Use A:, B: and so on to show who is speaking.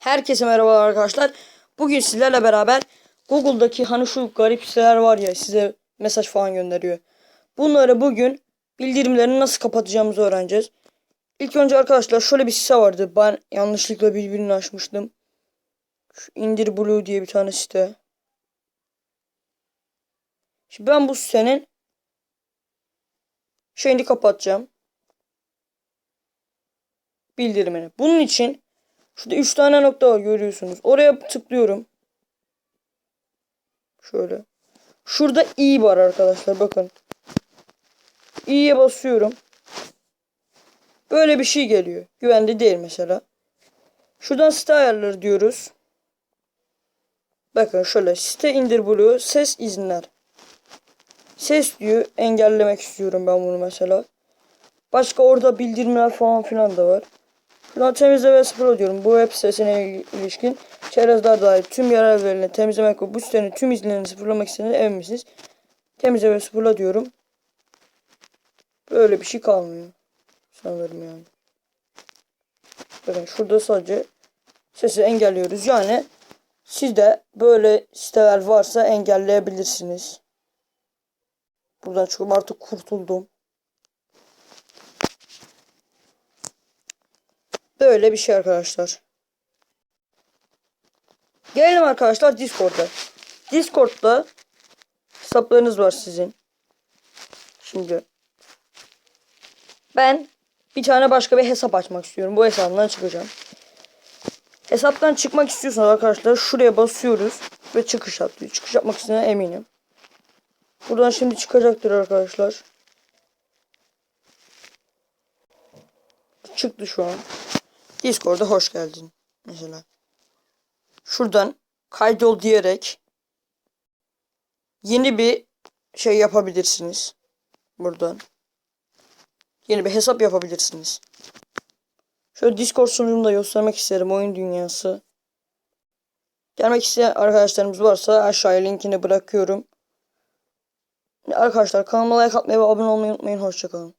A: Herkese merhaba arkadaşlar. Bugün sizlerle beraber Google'daki hani şu garip siteler var ya size mesaj falan gönderiyor. Bunları bugün bildirimlerini nasıl kapatacağımızı öğreneceğiz. İlk önce arkadaşlar şöyle bir site vardı. Ben yanlışlıkla birbirini açmıştım. Şu indir blue diye bir tane site. Şimdi ben bu sitenin şeyini kapatacağım. Bildirimini. Bunun için Şurada 3 tane nokta var görüyorsunuz. Oraya tıklıyorum. Şöyle. Şurada i var arkadaşlar bakın. i'ye basıyorum. Böyle bir şey geliyor. Güvende değil mesela. Şuradan site ayarları diyoruz. Bakın şöyle site indir blue ses izinler. Ses diyor engellemek istiyorum ben bunu mesela. Başka orada bildirimler falan filan da var. Şuradan temizle ve sıfırla diyorum. Bu web sitesine ilişkin çerezler dahil tüm yerel verilerini temizlemek ve bu sitenin tüm izlerini sıfırlamak istediğiniz emin misiniz? Temizle ve sıfırla diyorum. Böyle bir şey kalmıyor. Sanırım yani. Bakın şurada sadece sesi engelliyoruz. Yani sizde böyle siteler varsa engelleyebilirsiniz. Buradan çıkıp artık kurtuldum. Böyle bir şey arkadaşlar. Gelelim arkadaşlar Discord'a. Discord'da hesaplarınız var sizin. Şimdi ben bir tane başka bir hesap açmak istiyorum. Bu hesabından çıkacağım. Hesaptan çıkmak istiyorsanız arkadaşlar şuraya basıyoruz ve çıkış atlıyor. Çıkış yapmak istediğine eminim. Buradan şimdi çıkacaktır arkadaşlar. Çıktı şu an. Discord'a hoş geldin mesela. Şuradan kaydol diyerek yeni bir şey yapabilirsiniz. Buradan. Yeni bir hesap yapabilirsiniz. Şöyle Discord sunucunu da göstermek isterim. Oyun dünyası. Gelmek isteyen arkadaşlarımız varsa aşağıya linkini bırakıyorum. Arkadaşlar kanalıma like atmayı ve abone olmayı unutmayın. Hoşçakalın.